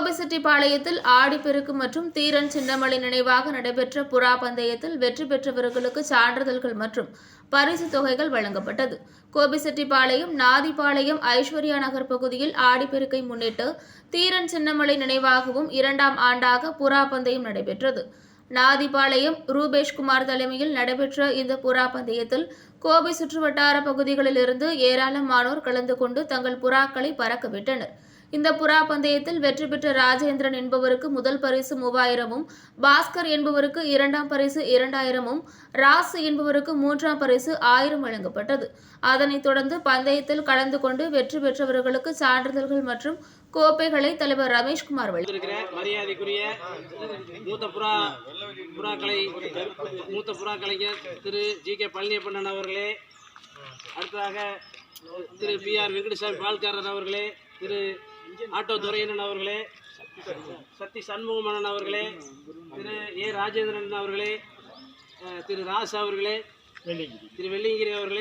கோபிசெட்டிப்பாளையத்தில் ஆடிப்பெருக்கு மற்றும் தீரன் சின்னமலை நினைவாக நடைபெற்ற புறா பந்தயத்தில் வெற்றி பெற்றவர்களுக்கு சான்றிதழ்கள் மற்றும் பரிசு தொகைகள் வழங்கப்பட்டது. கோபிசெட்டிப்பாளையம் நாதிப்பாளையம் ஐஸ்வர்யா நகர் பகுதியில் ஆடிப்பெருக்கை முன்னிட்டு தீரன் சின்னமலை நினைவாகவும் இரண்டாம் ஆண்டாக புறா பந்தயம் நடைபெற்றது. நாதிபாளையம் ரூபேஷ்குமார் தலைமையில் நடைபெற்ற இந்த புறா பந்தயத்தில் கோபி சுற்றுவட்டார பகுதிகளிலிருந்து ஏராளமானோர் கலந்து கொண்டு தங்கள் புறாக்களை பறக்கவிட்டனர். இந்த புறா பந்தயத்தில் வெற்றி பெற்ற ராஜேந்திரன் என்பவருக்கு முதல் பரிசு மூவாயிரமும் பாஸ்கர் என்பவருக்கு இரண்டாம் பரிசு இரண்டாயிரமும் ராசு என்பவருக்கு மூன்றாம் பரிசு ஆயிரம் வழங்கப்பட்டது. அதனைத் தொடர்ந்து பந்தயத்தில் கலந்து கொண்டு வெற்றி பெற்றவர்களுக்கு சான்றிதழ்கள் மற்றும் கோப்பைகளை தலைவர் ரமேஷ்குமார் மரியாதைக்குரிய மூத்த புறா மூத்த புறா கலைஞர் திரு ஜி கே பழனியப்பண்ணன் அவர்களே அடுத்ததாக திரு பி ஆர் வெங்கடசாமி பால்காரன் அவர்களே திரு ஆட்டோ துரையண்ணன் அவர்களே சக்தி சண்முகமணன் அவர்களே திரு ஏ. ராஜேந்திரன் அவர்களே திரு ராஸ் அவர்களே திரு வெள்ளிங்கிரி அவர்களே